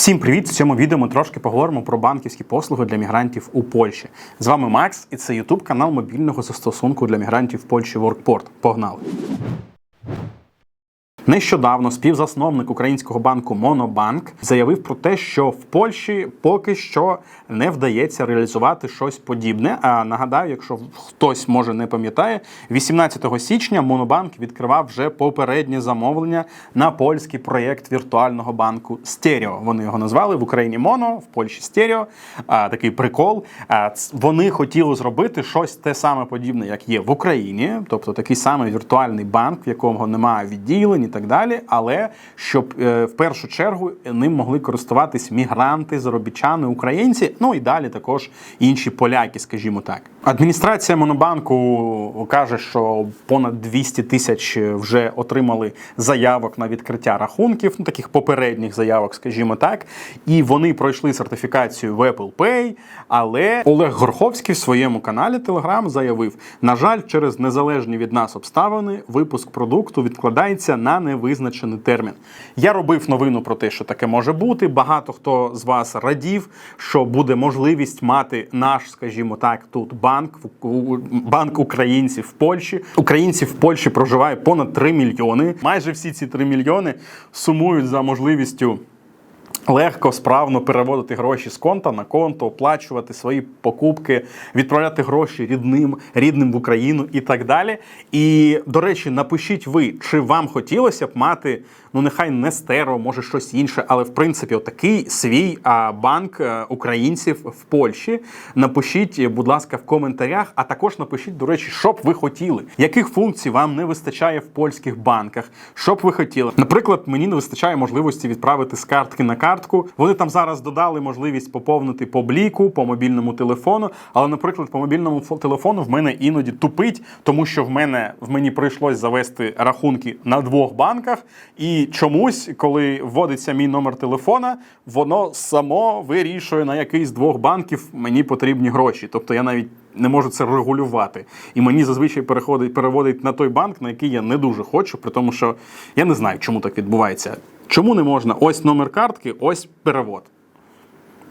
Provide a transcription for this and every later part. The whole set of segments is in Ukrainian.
Всім привіт! В цьому відео ми трошки поговоримо про банківські послуги для мігрантів у Польщі. З вами Макс, і це YouTube канал мобільного застосунку для мігрантів Польщі WorkPort. Погнали! Нещодавно співзасновник українського банку Монобанк заявив про те, що в Польщі поки що не вдається реалізувати щось подібне. А нагадаю, якщо хтось може не пам'ятає, 18 січня Монобанк відкривав вже попереднє замовлення на польський проєкт віртуального банку Стерео. Вони його назвали в Україні Моно, в Польщі Стерео. А, такий прикол. А, вони хотіли зробити щось те саме подібне, як є в Україні, тобто такий самий віртуальний банк, в якому немає відділень так далі. Але щоб е, в першу чергу ним могли користуватись мігранти, заробітчани, українці, ну і далі також інші поляки, скажімо так. Адміністрація Монобанку каже, що понад 200 тисяч вже отримали заявок на відкриття рахунків, ну таких попередніх заявок, скажімо так. І вони пройшли сертифікацію в Apple Pay. Але Олег Горховський в своєму каналі Telegram заявив: на жаль, через незалежні від нас обставини випуск продукту відкладається на невизначений термін. Я робив новину про те, що таке може бути. Багато хто з вас радів, що буде можливість мати наш, скажімо так, тут банк банк українців в Польщі. Українців в Польщі проживає понад 3 мільйони. Майже всі ці 3 мільйони сумують за можливістю. Легко, справно переводити гроші з конта на конто, оплачувати свої покупки, відправляти гроші рідним, рідним в Україну і так далі. І, до речі, напишіть ви, чи вам хотілося б мати, ну нехай не стеро, може щось інше, але в принципі отакий свій банк е, українців в Польщі. Напишіть, е, будь ласка, в коментарях, а також напишіть, до речі, що б ви хотіли, яких функцій вам не вистачає в польських банках, що б ви хотіли. Наприклад, мені не вистачає можливості відправити з картки на картку. Вони там зараз додали можливість поповнити по бліку, по мобільному телефону. Але, наприклад, по мобільному телефону в мене іноді тупить, тому що в мене в мені прийшлось завести рахунки на двох банках, і чомусь, коли вводиться мій номер телефона, воно само вирішує на який з двох банків мені потрібні гроші. Тобто я навіть не можу це регулювати. І мені зазвичай переходить переводить на той банк, на який я не дуже хочу, при тому, що я не знаю, чому так відбувається. Чому не можна ось номер картки, ось перевод.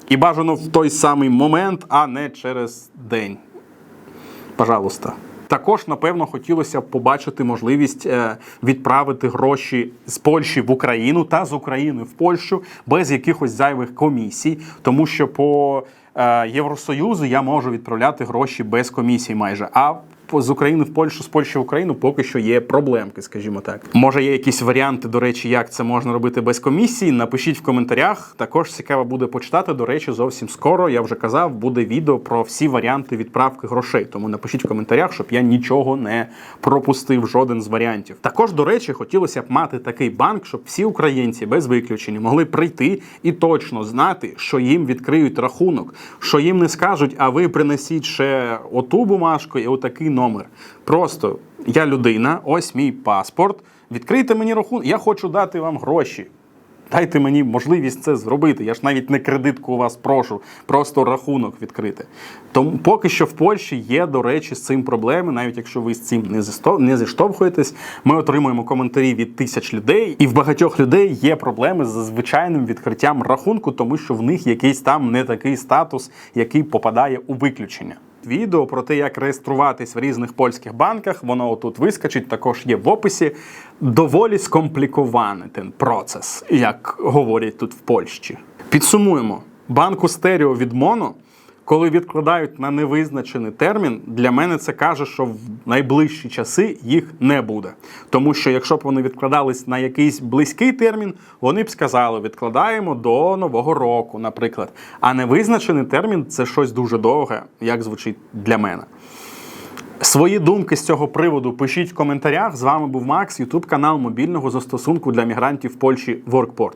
І бажано в той самий момент, а не через день. Пожалуйста. Також, напевно, хотілося б побачити можливість е, відправити гроші з Польщі в Україну та з України в Польщу без якихось зайвих комісій, тому що по е, Євросоюзу я можу відправляти гроші без комісій майже. А з України в Польщу, з Польщі в Україну поки що є проблемки, скажімо так. Може, є якісь варіанти, до речі, як це можна робити без комісії. Напишіть в коментарях. Також цікаво буде почитати. До речі, зовсім скоро я вже казав, буде відео про всі варіанти відправки грошей. Тому напишіть в коментарях, щоб я нічого не пропустив, жоден з варіантів. Також, до речі, хотілося б мати такий банк, щоб всі українці без виключення могли прийти і точно знати, що їм відкриють рахунок, що їм не скажуть, а ви принесіть ще оту бумажку і отакий номер. Просто я людина, ось мій паспорт. Відкрийте мені рахунок, я хочу дати вам гроші. Дайте мені можливість це зробити. Я ж навіть не кредитку у вас прошу, просто рахунок відкрити. Тому поки що в Польщі є, до речі, з цим проблеми, навіть якщо ви з цим не зіштовхуєтесь. Ми отримуємо коментарі від тисяч людей, і в багатьох людей є проблеми з звичайним відкриттям рахунку, тому що в них якийсь там не такий статус, який попадає у виключення. Відео про те, як реєструватись в різних польських банках, воно тут вискочить, також є в описі. Доволі скомплікований ten процес, як говорять тут в Польщі. Підсумуємо: банку стерео від Моно, коли відкладають на невизначений термін, для мене це каже, що в найближчі часи їх не буде. Тому що якщо б вони відкладались на якийсь близький термін, вони б сказали, відкладаємо до нового року, наприклад. А невизначений термін це щось дуже довге, як звучить для мене. Свої думки з цього приводу пишіть в коментарях. З вами був Макс, Ютуб канал мобільного застосунку для мігрантів в Польщі WorkPort.